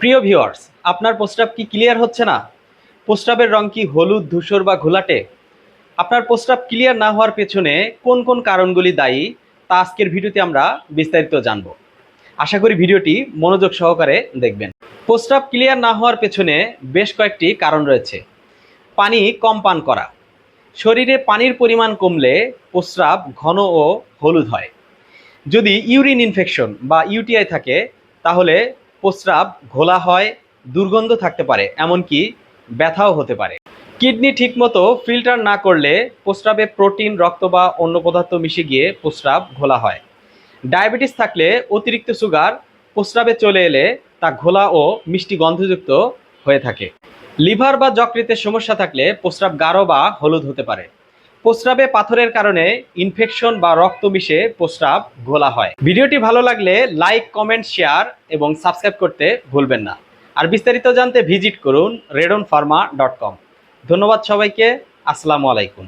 প্রিয় ভিউয়ার্স আপনার প্রস্রাব কি ক্লিয়ার হচ্ছে না? প্রস্রাবের রং কি হলুদ, ধূসর বা ঘোলাটে? আপনার প্রস্রাব ক্লিয়ার না হওয়ার পেছনে কোন কোন কারণগুলি দায়ী, তা আজকের ভিডিওতে আমরা বিস্তারিত জানব। আশা করি ভিডিওটি মনোযোগ সহকারে দেখবেন। প্রস্রাব ক্লিয়ার না হওয়ার পেছনে বেশ কয়েকটি কারণ রয়েছে। পানি কম পান করা। শরীরে পানির পরিমাণ কমলে প্রস্রাব ঘন ও হলুদ হয়। যদি ইউরিন ইনফেকশন বা ইউটিআই থাকে, তাহলে প্রস্রাব, ঘোলা হয়, দুর্গন্ধ থাকতে পারে, এমনকি ব্যথাও হতে পারে। কিডনি ঠিকমতো ফিল্টার না করলে প্রস্রাবে প্রোটিন, রক্ত বা অন্য পদার্থ মিশে গিয়ে প্রস্রাব ঘোলা হয়। ডায়াবেটিস থাকলে অতিরিক্ত সুগার প্রস্রাবে চলে এলে তা ঘোলা ও মিষ্টি গন্ধযুক্ত হয়ে থাকে। লিভার বা যকৃতের সমস্যা থাকলে প্রস্রাব গাঢ় বা হলুদ হতে পারে। প্রস্রাবে পাথরের কারণে ইনফেকশন বা রক্ত মিশে প্রস্রাব ঘোলা হয়। ভিডিওটি ভালো লাগলে লাইক কমেন্ট শেয়ার এবং সাবস্ক্রাইব করতে ভুলবেন না। আর বিস্তারিত জানতে ভিজিট করুন রেডন ফার্মা ডট কম ধন্যবাদ সবাইকে, আসসালামু আলাইকুম।